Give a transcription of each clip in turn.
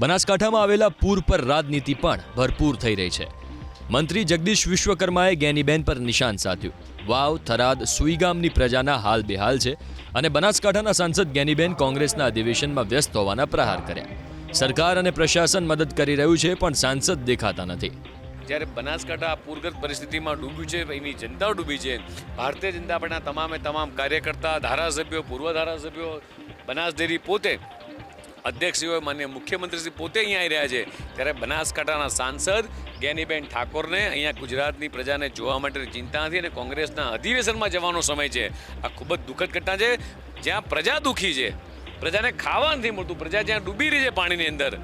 બનાસકાંઠામાં આવેલા પૂર પર રાજનીતિ પણ ભરપૂર થઈ રહી છે. મંત્રી જગદીશ વિશ્વકર્માએ ગેનીબેન પર નિશાન સાધ્યું. વાવ, થરાદ સુઈગામની પ્રજાના હાલ બેહાલ છે અને બનાસકાંઠાના સાંસદ ગેનીબેન કોંગ્રેસના અધિવેશનમાં વ્યસ્ત હોવાના પ્રહાર કર્યા. સરકાર અને પ્રશાસન મદદ કરી રહ્યું છે પણ સાંસદ દેખાતા નથી. જ્યારે બનાસકાંઠા પૂરગત પરિસ્થિતિમાં ડૂબ્યું છે, એની જનતા ડૂબી છે. ભારતીય જનતા પાર્ટીના તમામે તમામ કાર્યકર્તા, ધારાસભ્યો પૂર્વ ધારાસભ્યો બનાસ ડેરી પોતે અધ્યક્ષશ્રીઓ માન્ય મુખ્યમંત્રીશ્રી પોતે અહીંયા આવી રહ્યા છે ત્યારે બનાસકાંઠાના સાંસદ જ્ઞાનીબેન ઠાકોરને અહીંયા ગુજરાતની પ્રજાને જોવા માટે ચિંતા નથી અને કોંગ્રેસના અધિવેશનમાં જવાનો સમય છે. આ ખૂબ જ દુઃખદ ઘટના છે. જ્યાં પ્રજા દુઃખી છે. પ્રજાને ખાવા નથી મળતું, પ્રજા જ્યાં ડૂબી રહી છે પાણીની અંદર.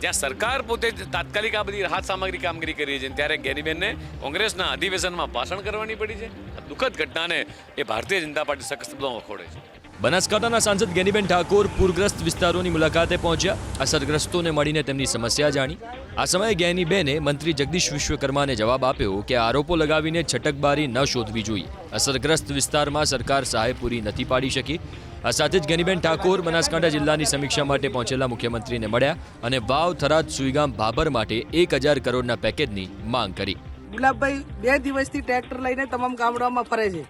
જ્યાં સરકાર પોતે તાત્કાલિક આ બધી રાહત સામગ્રી કામગીરી કરી રહી છે. ત્યારે ગેનીબેનને કોંગ્રેસના અધિવેશનમાં ભાષણ કરવાની પડી છે. આ દુઃખદ ઘટનાને એ ભારતીય જનતા પાર્ટી સખત શબ્દોમાં વખોડે છે. બનાસકાંઠાના સાંસદ ગેનીબેન ઠાકોર પૂરગ્રસ્ત વિસ્તારોની મુલાકાતે પહોંચ્યા. અસરગ્રસ્તોને મળીને તેમની સમસ્યા જાણી. આ સમયે ગેનીબેને મંત્રી જગદીશ વિશ્વકર્માને જવાબ આપ્યો કે આરોપો લગાવીને છટકબારી ન શોધવી જોઈએ. અસરગ્રસ્ત વિસ્તારમાં સરકાર સહાય પૂરી નથી પાડી શકી. આ સાથે જ ગેનીબેન ઠાકોર બનાસકાંઠા જિલ્લાની સમીક્ષા માટે પહોંચેલા મુખ્યમંત્રીને મળ્યા અને વાવ થરાદ સુઈગામ ભાભર માટે એક હજાર કરોડના પેકેજની માંગ કરી. ગુલાબભાઈ, બે દિવસથી ટ્રેક્ટર લઈને તમામ ગામડાઓમાં ફરે છે.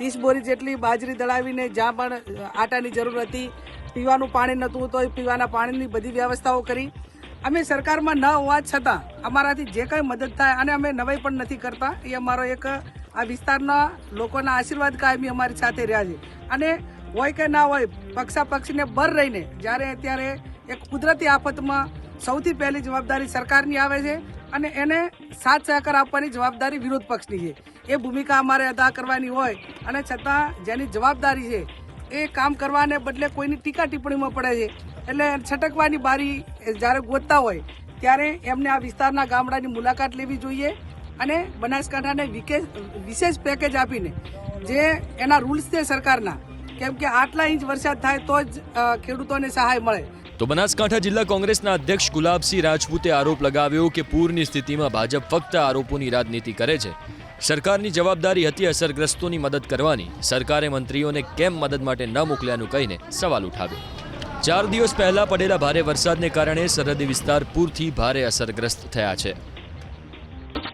ત્રીસ બોરી જેટલી બાજરી દળાવીને જ્યાં પણ આટાની જરૂર હતી, પીવાનું પાણી નહોતું તો એ પીવાના પાણીની બધી વ્યવસ્થાઓ કરી. અમે સરકારમાં ન હોવા છતાં અમારાથી જે કંઈ મદદ થાય અને અમે નવાઈ પણ નથી કરતા, એ અમારો એક, આ વિસ્તારના લોકોના આશીર્વાદ કાયમી અમારી સાથે રહ્યા છે. અને હોય કે ના હોય પક્ષા પક્ષીને બર રહીને જ્યારે અત્યારે એક કુદરતી આફતમાં સૌથી પહેલી જવાબદારી સરકારની આવે છે અને એને સાથ સહકાર આપવાની જવાબદારી વિરોધ પક્ષની છે. એ ભૂમિકા અમારે અદા કરવાની હોય અને છતાં જેની જવાબદારી છે, એ કામ કરવાને બદલે કોઈની ટીકા ટિપ્પણીમાં પડે છે. એટલે છટકવાની બારી જ્યારે ગોતતા હોય, ત્યારે એમને આ વિસ્તારના ગામડાની મુલાકાત લેવી જોઈએ અને બનાસકાંઠાને વિશેષ પેકેજ આપીને જે એના રૂલ્સ છે સરકારના, કેમ કે આટલા ઇંચ વરસાદ થાય તો જ ખેડૂતોને સહાય મળે. તો બનાસકાંઠા જિલ્લા કોંગ્રેસના અધ્યક્ષ ગુલાબસિંહ રાજપૂતે આરોપ લગાવ્યો કે પૂરની સ્થિતિમાં ભાજપ ફક્ત આરોપોની રાજનીતિ કરે છે. સરકારની જવાબદારી હતી અસરગ્રસ્તોની મદદ કરવાની. સરકારે મંત્રીઓને કેમ મદદ માટે ન મોકલ્યાનું કહીને સવાલ ઉઠાવ્યો. ચાર દિવસ પહેલા પડેલા ભારે વરસાદને કારણે સરહદી વિસ્તાર પૂરથી ભારે અસરગ્રસ્ત થયા છે.